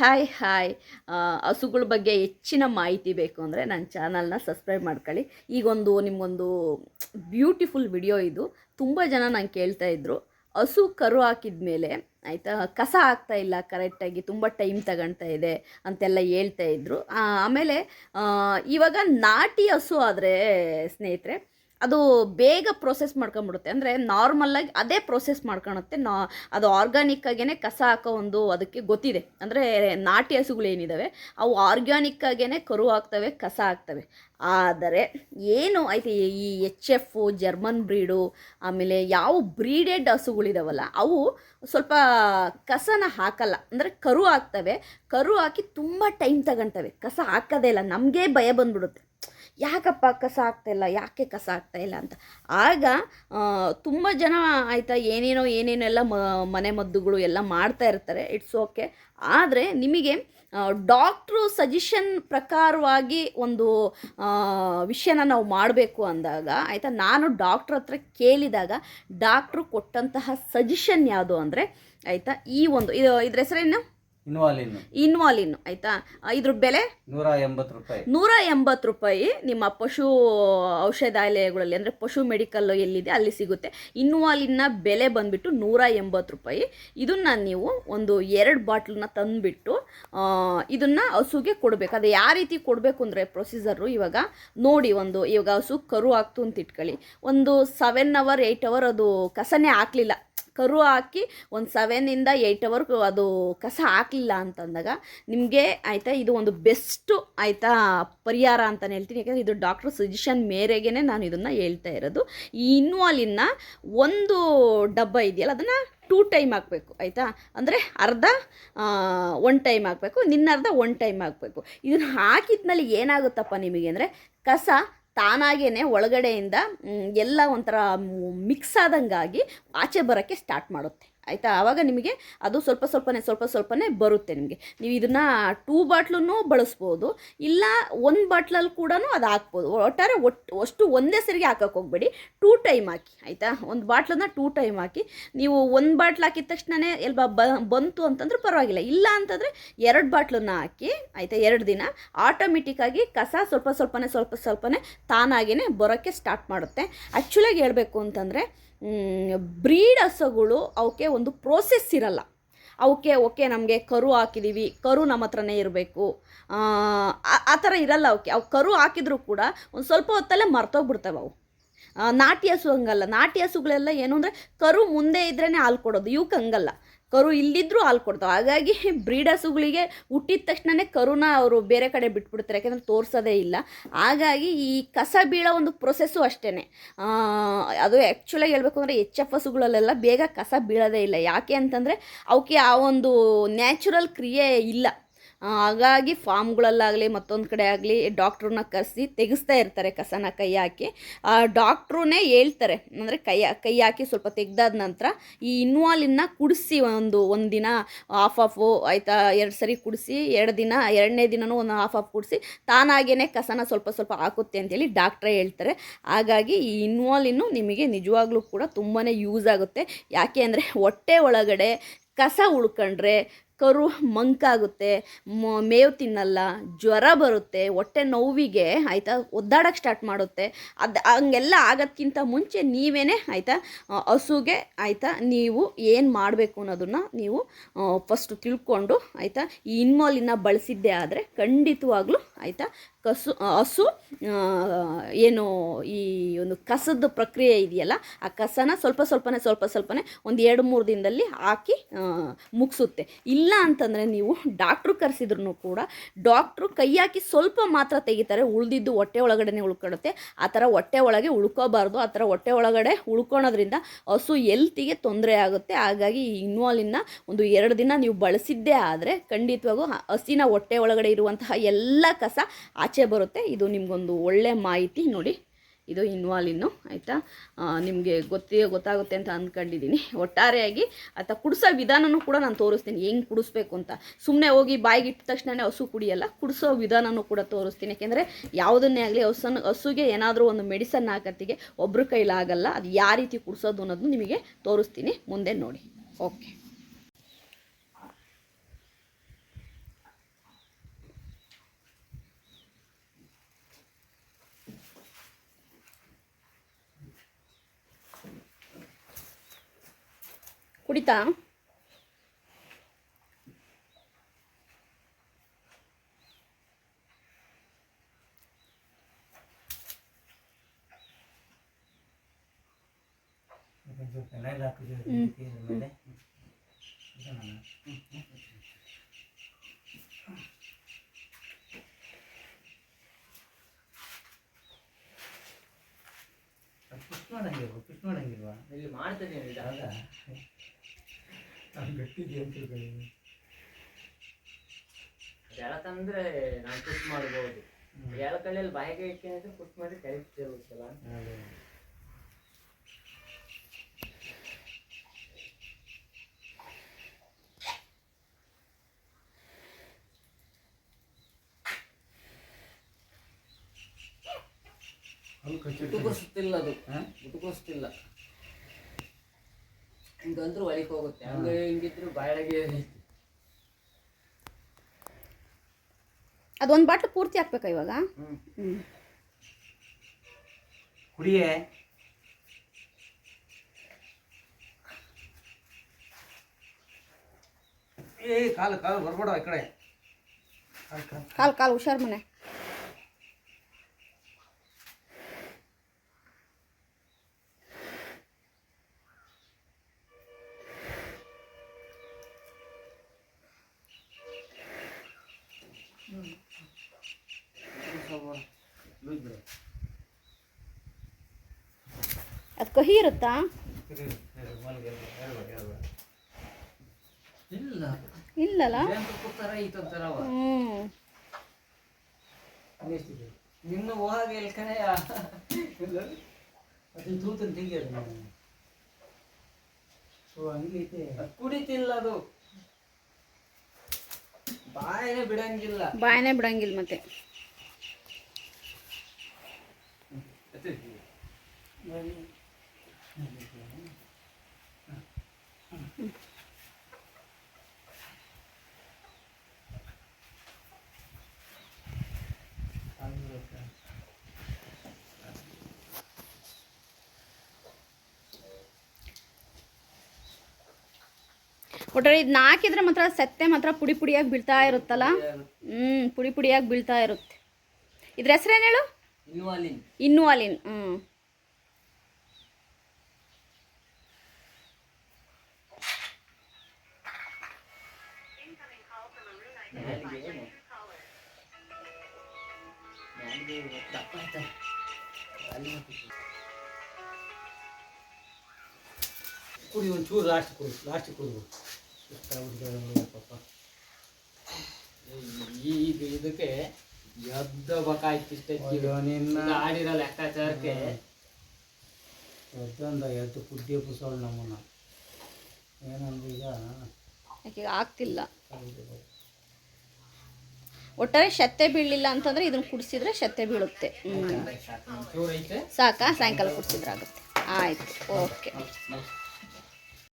Hi hi. ಹಸುಗಳ ಬಗ್ಗೆ ಹೆಚ್ಚಿನ ಮಾಹಿತಿ ಬೇಕು ಅಂದರೆ ನನ್ನ ಚಾನಲ್ನ ಸಬ್ಸ್ಕ್ರೈಬ್ ಮಾಡ್ಕೊಳ್ಳಿ. ಈಗೊಂದು ನಿಮಗೊಂದು ಬ್ಯೂಟಿಫುಲ್ ವಿಡಿಯೋ ಇದು. ತುಂಬ ಜನ ನಂಗೆ ಕೇಳ್ತಾ ಇದ್ರು. ಹಸು ಕರು ಹಾಕಿದ ಮೇಲೆ ಆಯಿತಾ, ಕಸ ಆಗ್ತಾ ಇಲ್ಲ ಕರೆಕ್ಟಾಗಿ ತುಂಬ ಟೈಮ್ ತಗೊಳ್ತಾ ಇದೆ ಅಂತೆಲ್ಲ ಹೇಳ್ತಾ ಇದ್ರು. ಆಮೇಲೆ ಇವಾಗ ನಾಟಿ ಹಸು ಆದರೆ ಸ್ನೇಹಿತರೆ ಅದು ಬೇಗ ಪ್ರೊಸೆಸ್ ಮಾಡ್ಕೊಂಬಿಡುತ್ತೆ. ಅಂದರೆ ನಾರ್ಮಲ್ಲಾಗಿ ಅದೇ ಪ್ರೊಸೆಸ್ ಮಾಡ್ಕೊಳುತ್ತೆ. ನಾ, ಅದು ಆರ್ಗಾನಿಕ್ ಆಗೇ ಕಸ ಹಾಕೋ ಒಂದು ಅದಕ್ಕೆ ಗೊತ್ತಿದೆ. ಅಂದರೆ ನಾಟಿ ಹಸುಗಳು ಏನಿದ್ದಾವೆ ಅವು ಆರ್ಗ್ಯಾನಿಕ್ ಆಗೇ ಕರು ಹಾಕ್ತವೆ, ಕಸ ಹಾಕ್ತವೆ. ಆದರೆ ಏನು ಐತೆ ಈ ಎಚ್ ಎಫು ಜರ್ಮನ್ ಬ್ರೀಡು ಆಮೇಲೆ ಯಾವ ಬ್ರೀಡೆಡ್ ಹಸುಗಳಿದಾವಲ್ಲ, ಅವು ಸ್ವಲ್ಪ ಕಸನ ಹಾಕಲ್ಲ. ಅಂದರೆ ಕರು ಹಾಕ್ತವೆ, ಕರು ಹಾಕಿ ತುಂಬ ಟೈಮ್ ತಗೊಳ್ತವೆ ಕಸ ಹಾಕೋದೇ ಇಲ್ಲ. ನಮಗೇ ಭಯ ಬಂದ್ಬಿಡುತ್ತೆ. ಯಾಕಪ್ಪ ಕಸ ಆಗ್ತಾಯಿಲ್ಲ ಯಾಕೆ ಕಸ ಆಗ್ತಾಯಿಲ್ಲ ಅಂತ. ಆಗ ತುಂಬ ಜನ ಆಯಿತಾ, ಏನೇನೋ ಏನೇನೆಲ್ಲ ಮನೆ ಮದ್ದುಗಳು ಎಲ್ಲ ಮಾಡ್ತಾ ಇರ್ತಾರೆ ಇಟ್ಸ್ ಓಕೆ ಆದರೆ ನಿಮಗೆ ಡಾಕ್ಟ್ರು ಸಜೆಷನ್ ಪ್ರಕಾರವಾಗಿ ಒಂದು ವಿಷಯನ ನಾವು ಮಾಡಬೇಕು ಅಂದಾಗ, ಆಯಿತಾ, ನಾನು ಡಾಕ್ಟ್ರ್ ಹತ್ರ ಕೇಳಿದಾಗ ಡಾಕ್ಟ್ರು ಕೊಟ್ಟಂತಹ ಸಜೆಷನ್ ಯಾವುದು ಅಂದರೆ, ಆಯಿತಾ, ಈ ಒಂದು, ಇದು, ಇದ್ರ ಹೆಸರೇನು? ಇನ್ವಾಲಿನ್. ಇನ್ವಾಲಿನ್ ಆಯಿತಾ? ಇದ್ರ ಬೆಲೆ? ನೂರ ಎಂಬತ್ತು ರೂಪಾಯಿ. ನೂರ ಎಂಬತ್ತು ರೂಪಾಯಿ ನಿಮ್ಮ ಪಶು ಔಷಧಾಲಯಗಳಲ್ಲಿ ಅಂದರೆ ಪಶು ಮೆಡಿಕಲ್ ಎಲ್ಲಿದೆ ಅಲ್ಲಿ ಸಿಗುತ್ತೆ. ಇನ್ವಾಲಿನ್ನ ಬೆಲೆ ಬಂದ್ಬಿಟ್ಟು ನೂರ ಎಂಬತ್ತು ರೂಪಾಯಿ. ಇದನ್ನ ನೀವು ಒಂದು ಎರಡು ಬಾಟ್ಲನ್ನ ತಂದುಬಿಟ್ಟು ಇದನ್ನು ಹಸುಗೆ ಕೊಡಬೇಕು. ಅದು ಯಾವ ರೀತಿ ಕೊಡಬೇಕು ಅಂದರೆ ಪ್ರೊಸೀಜರು ಇವಾಗ ನೋಡಿ ಒಂದು ಇವಾಗ ಹಸು ಕರು ಆಗ್ತು ಅಂತ ಇಟ್ಕೊಳ್ಳಿ. ಒಂದು ಸೆವೆನ್ ಅವರ್ ಏಯ್ಟ್ ಅವರ್ ಅದು ಕಸನೇ ಹಾಕಲಿಲ್ಲ. ಕರು ಹಾಕಿ ಒಂದು ಸೆವೆನಿಂದ ಏಯ್ಟ್ ಅವರ್ ಅದು ಕಸ ಹಾಕಲಿಲ್ಲ ಅಂತಂದಾಗ ನಿಮಗೆ ಆಯಿತಾ ಇದು ಒಂದು ಬೆಸ್ಟು ಆಯಿತಾ ಪರಿಹಾರ ಅಂತಲೇ ಹೇಳ್ತೀನಿ. ಯಾಕಂದರೆ ಇದು ಡಾಕ್ಟ್ರ್ ಸಜೆಷನ್ ಮೇರೆಗೆ ನಾನು ಇದನ್ನು ಹೇಳ್ತಾ ಇರೋದು. ಈ ಇನ್ವಾಲಿನ ಒಂದು ಡಬ್ಬ ಇದೆಯಲ್ಲ, ಅದನ್ನು ಟೂ ಟೈಮ್ ಹಾಕಬೇಕು, ಆಯಿತಾ? ಅಂದರೆ ಅರ್ಧ ಒನ್ ಟೈಮ್ ಹಾಕಬೇಕು ನಿನ್ನರ್ಧ ಒನ್ ಟೈಮ್ ಹಾಕಬೇಕು. ಇದನ್ನು ಹಾಕಿದ್ಮೇಲೆ ಏನಾಗುತ್ತಪ್ಪ ನಿಮಗೆ ಅಂದರೆ ಕಸ ತಾನಾಗೇನೆ ಒಳಗಡೆಯಿಂದ ಎಲ್ಲ ಒಂಥರ ಮಿಕ್ಸ್ ಆದಂಗಾಗಿ ಆಚೆ ಬರೋಕ್ಕೆ ಸ್ಟಾರ್ಟ್ ಮಾಡುತ್ತೆ. ಆಯಿತಾ? ಆವಾಗ ನಿಮಗೆ ಅದು ಸ್ವಲ್ಪ ಸ್ವಲ್ಪನೇ ಸ್ವಲ್ಪ ಸ್ವಲ್ಪನೇ ಬರುತ್ತೆ ನಿಮಗೆ. ನೀವು ಇದನ್ನು ಟೂ ಬಾಟ್ಲನ್ನು ಬಳಸ್ಬೋದು, ಇಲ್ಲ ಒಂದು ಬಾಟ್ಲಲ್ಲಿ ಕೂಡ ಅದು ಹಾಕ್ಬೋದು. ಒಟ್ಟಾರೆ ಒಟ್ಟು, ಅಷ್ಟು ಒಂದೇ ಸರಿಗೆ ಹಾಕಕ್ಕೆ ಹೋಗಬೇಡಿ. ಟೂ ಟೈಮ್ ಹಾಕಿ, ಆಯಿತಾ? ಒಂದು ಬಾಟ್ಲನ್ನ ಟೂ ಟೈಮ್ ಹಾಕಿ, ನೀವು ಒಂದು ಬಾಟ್ಲ್ ಹಾಕಿದ ತಕ್ಷಣವೇ ಬ, ಬಂತು ಅಂತಂದ್ರೆ ಪರವಾಗಿಲ್ಲ. ಇಲ್ಲ ಅಂತಂದರೆ ಎರಡು ಬಾಟ್ಲನ್ನ ಹಾಕಿ, ಆಯಿತಾ? ಎರಡು ದಿನ ಆಟೋಮೆಟಿಕ್ಕಾಗಿ ಕಸ ಸ್ವಲ್ಪ ಸ್ವಲ್ಪನೇ ಸ್ವಲ್ಪ ಸ್ವಲ್ಪನೇ ತಾನಾಗೇ ಬರೋಕ್ಕೆ ಸ್ಟಾರ್ಟ್ ಮಾಡುತ್ತೆ. ಆ್ಯಕ್ಚುಲಾಗಿ ಹೇಳಬೇಕು ಅಂತಂದರೆ ಬ್ರೀಡ್ ಹಸುಗಳು ಅವಕ್ಕೆ ಒಂದು ಪ್ರೋಸೆಸ್ ಇರಲ್ಲ. ಅವಕ್ಕೆ, ಓಕೆ, ನಮಗೆ ಕರು ಹಾಕಿದ್ದೀವಿ ಕರು ನಮ್ಮ ಹತ್ರನೇ ಇರಬೇಕು. ಆ ಥರ ಇರಲ್ಲ ಅವಕ್ಕೆ. ಅವು ಕರು ಹಾಕಿದ್ರೂ ಕೂಡ ಒಂದು ಸ್ವಲ್ಪ ಹೊತ್ತಲ್ಲೇ ಮರ್ತೋಗ್ಬಿಡ್ತವೆ ಅವು. ನಾಟಿ ಹಸು ಹಂಗಲ್ಲ. ನಾಟಿ ಹಸುಗಳೆಲ್ಲ ಏನು ಅಂದರೆ ಕರು ಮುಂದೆ ಇದ್ರೇ ಹಾಲು ಕೊಡೋದು. ಇವಕ್ಕೆ ಹಂಗಲ್ಲ. ಕರು ಇಲ್ಲಿದ್ದರೂ ಹಾಲು ಕೊಡ್ತಾವೆ. ಹಾಗಾಗಿ ಬ್ರೀಡ್ ಹಸುಗಳಿಗೆ ಹುಟ್ಟಿದ ತಕ್ಷಣವೇ ಕರುನ ಅವರು ಬೇರೆ ಕಡೆ ಬಿಟ್ಬಿಡ್ತಾರೆ, ಯಾಕೆಂದರೆ ತೋರಿಸೋದೇ ಇಲ್ಲ. ಹಾಗಾಗಿ ಈ ಕಸ ಬೀಳೋ ಒಂದು ಪ್ರೊಸೆಸ್ಸು ಅಷ್ಟೇ ಅದು ಆ್ಯಕ್ಚುಲಾಗಿ ಹೇಳಬೇಕು ಅಂದರೆ ಎಚ್ ಎಫ್ ಹಸುಗಳಲ್ಲೆಲ್ಲ ಬೇಗ ಕಸ ಬೀಳೋದೇ ಇಲ್ಲ. ಯಾಕೆ ಅಂತಂದರೆ ಅವಕ್ಕೆ ಆ ಒಂದು ನ್ಯಾಚುರಲ್ ಕ್ರಿಯೆ ಇಲ್ಲ. ಹಾಗಾಗಿ ಫಾರ್ಮ್ಗಳಲ್ಲಾಗಲಿ, ಮತ್ತೊಂದು ಕಡೆ ಆಗಲಿ, ಡಾಕ್ಟ್ರನ್ನ ಕರೆಸಿ ತೆಗೆಸ್ತಾ ಇರ್ತಾರೆ ಕಸನ ಕೈ ಹಾಕಿ. ಆ, ಡಾಕ್ಟ್ರೂನೇ ಹೇಳ್ತಾರೆ, ಅಂದರೆ ಕೈ ಕೈ ಹಾಕಿ ಸ್ವಲ್ಪ ತೆಗ್ದಾದ ನಂತರ ಈ ಇನ್ವಾಲಿನ ಕುಡಿಸಿ ಒಂದು ಒಂದು ದಿನ ಆಫ್ ಆಫು ಆಯಿತಾ, ಎರಡು ಸರಿ ಕುಡಿಸಿ, ಎರಡು ದಿನ, ಎರಡನೇ ದಿನವೂ ಒಂದು ಆಫ್ ಆಫ್ ಕುಡಿಸಿ ತಾನಾಗೇ ಕಸನ ಸ್ವಲ್ಪ ಸ್ವಲ್ಪ ಹಾಕುತ್ತೆ ಅಂತೇಳಿ ಡಾಕ್ಟ್ರೇ ಹೇಳ್ತಾರೆ. ಹಾಗಾಗಿ ಈ ಇನ್ವಾಲಿನ್ನು ನಿಮಗೆ ನಿಜವಾಗ್ಲೂ ಕೂಡ ತುಂಬಾ ಯೂಸ್ ಆಗುತ್ತೆ. ಯಾಕೆ ಅಂದರೆ ಹೊಟ್ಟೆ ಒಳಗಡೆ ಕಸ ಉಳ್ಕೊಂಡ್ರೆ ಕರು ಮಂಕಾಗುತ್ತೆ ಮೇವು ತಿನ್ನಲ್ಲ, ಜ್ವರ ಬರುತ್ತೆ, ಹೊಟ್ಟೆ ನೋವಿಗೆ ಆಯಿತಾ ಒದ್ದಾಡಕ್ಕೆ ಸ್ಟಾರ್ಟ್ ಮಾಡುತ್ತೆ. ಅದು ಹಂಗೆಲ್ಲ ಆಗೋದ್ಕಿಂತ ಮುಂಚೆ ನೀವೇ ಆಯಿತಾ ಹಸುಗೆ ಆಯಿತಾ ನೀವು ಏನು ಮಾಡಬೇಕು ಅನ್ನೋದನ್ನು ನೀವು ಫಸ್ಟು ತಿಳ್ಕೊಂಡು ಆಯಿತಾ ಈ ಇನ್ಮೋಲಿನ ಬಳಸಿದ್ದೇ ಆದರೆ ಖಂಡಿತವಾಗ್ಲೂ ಆಯಿತಾ ಕಸು ಹಸು ಏನು ಈ ಒಂದು ಕಸದ ಪ್ರಕ್ರಿಯೆ ಇದೆಯಲ್ಲ, ಆ ಕಸನ ಸ್ವಲ್ಪ ಸ್ವಲ್ಪನೇ ಸ್ವಲ್ಪ ಸ್ವಲ್ಪನೇ ಒಂದು ಎರಡು ಮೂರು ದಿನದಲ್ಲಿ ಹಾಕಿ ಮುಗಿಸುತ್ತೆ. ಇಲ್ಲ ಅಂತಂದರೆ ನೀವು ಡಾಕ್ಟ್ರು ಕರೆಸಿದ್ರು ಕೂಡ ಡಾಕ್ಟ್ರು ಕೈ ಹಾಕಿ ಸ್ವಲ್ಪ ಮಾತ್ರ ತೆಗಿತಾರೆ. ಉಳಿದಿದ್ದು ಹೊಟ್ಟೆ ಒಳಗಡೆನೆ ಉಳ್ಕೊಳುತ್ತೆ ಆ ಥರ ಹೊಟ್ಟೆ ಒಳಗೆ ಉಳ್ಕೋಬಾರ್ದು. ಆ ಥರ ಹೊಟ್ಟೆ ಒಳಗಡೆ ಉಳ್ಕೊಳೋದ್ರಿಂದ ಹಸು ಎಲ್ತಿಗೆ ತೊಂದರೆ ಆಗುತ್ತೆ. ಹಾಗಾಗಿ ಈ ಇನ್ವಾಲಿನ ಒಂದು ಎರಡು ದಿನ ನೀವು ಬಳಸಿದ್ದೇ ಆದರೆ ಖಂಡಿತವಾಗೂ ಹಸಿನ ಹೊಟ್ಟೆ ಒಳಗಡೆ ಇರುವಂತಹ ಎಲ್ಲ ಕಸ ಆಚೆ ಬರುತ್ತೆ. ಇದು ನಿಮಗೊಂದು ಒಳ್ಳೆ ಮಾಹಿತಿ. ನೋಡಿ ಇದು ಇನ್ವಾಲಿನ್ನು ಆಯಿತಾ? ನಿಮಗೆ ಗೊತ್ತೇ, ಗೊತ್ತಾಗುತ್ತೆ ಅಂತ ಅಂದ್ಕೊಂಡಿದ್ದೀನಿ ಒಟ್ಟಾರೆಯಾಗಿ ಆಯಿತಾ ಕುಡಿಸೋ ವಿಧಾನನೂ ಕೂಡ ನಾನು ತೋರಿಸ್ತೀನಿ. ಹೆಂಗೆ ಕುಡಿಸ್ಬೇಕು ಅಂತ. ಸುಮ್ಮನೆ ಹೋಗಿ ಬಾಯಿಗೆ ಇಟ್ಟ ತಕ್ಷಣವೇ ಹಸು ಕುಡಿಯಲ್ಲ, ಕುಡಿಸೋ ವಿಧಾನನೂ ಕೂಡ ತೋರಿಸ್ತೀನಿ. ಯಾಕೆಂದರೆ ಯಾವುದನ್ನೇ ಆಗಲಿ ಹಸನ್ನು ಹಸುಗೆ ಏನಾದರೂ ಒಂದು ಮೆಡಿಸನ್ ಹಾಕತ್ತಿಗೆ ಒಬ್ಬರ ಕೈಲಾಗಲ್ಲ, ಅದು ಯಾವ ರೀತಿ ಕುಡಿಸೋದು ಅನ್ನೋದು ನಿಮಗೆ ತೋರಿಸ್ತೀನಿ. ಮುಂದೆ ನೋಡಿ. ಓಕೆ. ಕುಡಿತಾ ಪುಷ್ ಮಾಡಂಗಿಲ್ವಾ ಪುಷ್ ಮಾಡಂಗಿಲ್ವಾ ಇಲ್ಲಿ ಮಾಡ್ತೇನೆ ಹೇಳಿದ ಹೌದಾ ನಾನು ಗಟ್ಟಿದ್ದೆ ಅಂತ ತಿಳ್ಕೊಂಡಿದ್ದೀನಿ. ಎಳಕಂದ್ರೆ ನಾನು ಪುಷ್ ಮಾಡ್ಬೋದು ಎಳಕಳ್ಳಿಯಲ್ಲಿ ಬಾಯಿಗೆ ಇಟ್ಕೊಂಡಿದ್ರೆ ಪುಷ್ ಮಾಡಿ. ಅಲ್ಲಿ ಕಚ್ಚಿಟ್ಟು ಗುಟುಕಿಸ್ತಿಲ್ಲ ಅದು ಹಾ? ಗುಟುಕಿಸ್ತಿಲ್ಲ ಒಲಿಕ್ ಒಳಗೆ ಹೋಗುತ್ತೆ ಹಂಗೆ ಹಿಂಗಿದ್ರು ಬಾಯಿಗೆ ಅದೊಂದು ಬಾಟ್ಲು ಪೂರ್ತಿ ಹಾಕ್ಬೇಕ ಇವಾಗ? ಹ್ಞೂ ಕುಡಿಯೇ ಏ ಕಾಲು ಕಾಲು ಬರ್ಬೇಡ ಈ ಕಡೆ. ಕಾಲು ಕಾಲು ಹುಷಾರು ಮನೆ. ಅದು ಕಹಿ ಇರುತ್ತಾ ಇಲ್ಲಲ್ಲ? ನಿನ್ನ ತೆಗಿಯೋದು ನಾನು. ಸೊ ಕುಡಿತಿಲ್ಲ ಅದು. ಬಾಯಿನೇ ಬಿಡಂಗಿಲ್ಲ ಬಾಯನೇ ಬಿಡಂಗಿಲ್ಲ ಮತ್ತೆ ಒಟ್ಟಾರೆ ಇದು ಹಾಕಿದ್ರೆ ಮಾತ್ರ ಸತ್ತೆ ಮಾತ್ರ ಪುಡಿ ಪುಡಿಯಾಗಿ ಬೀಳ್ತಾ ಇರುತ್ತಲ್ಲ? ಹ್ಞೂ ಪುಡಿ ಪುಡಿಯಾಗಿ ಬೀಳ್ತಾ ಇರುತ್ತೆ. ಇದ್ರ ಹೆಸ್ರೇನು ಹೇಳು? ಇನ್ವಾಲಿನ್. ಇನ್ನೂ ಅಲಿನ್ ಹ್ಞೂ ಕುಡಿ ಒಂಚೂರು ಚೂರು ಲಾಸ್ಟ್ ಕುಡಿ ಲಾಸ್ಟ್ ಪಾಪ ಈಗ ಇದಕ್ಕೆ ಎದ್ದ ಬೇಕಾಯ್ತು ಇಷ್ಟ ಆಡಿರೋ ಲೆಕ್ಕಾಚಾರಕ್ಕೆ ಎದ್ದಂದ ಎದ್ದು ಕುದ್ದೆ ಎಬ್ಬಿಸೋಳು ನಮ್ಮನ್ನ. ಏನಂದ್ರೆ ಈಗ? ಆಗ್ತಿಲ್ಲ. ಒಟ್ಟಾರೆ ಶತ್ತೆ ಬೀಳಿಲ್ಲ ಅಂತಂದ್ರೆ ಇದನ್ನ ಕುಡಿಸಿದ್ರೆ ಶತ್ತೆ ಬೀಳುತ್ತೆ. ಸಾಕಾ? ಸಾಯಂಕಾಲ ಕುಡಿಸಿದ್ರೆ ಆಗುತ್ತೆ. ಆಯ್ತು. ಓಕೆ.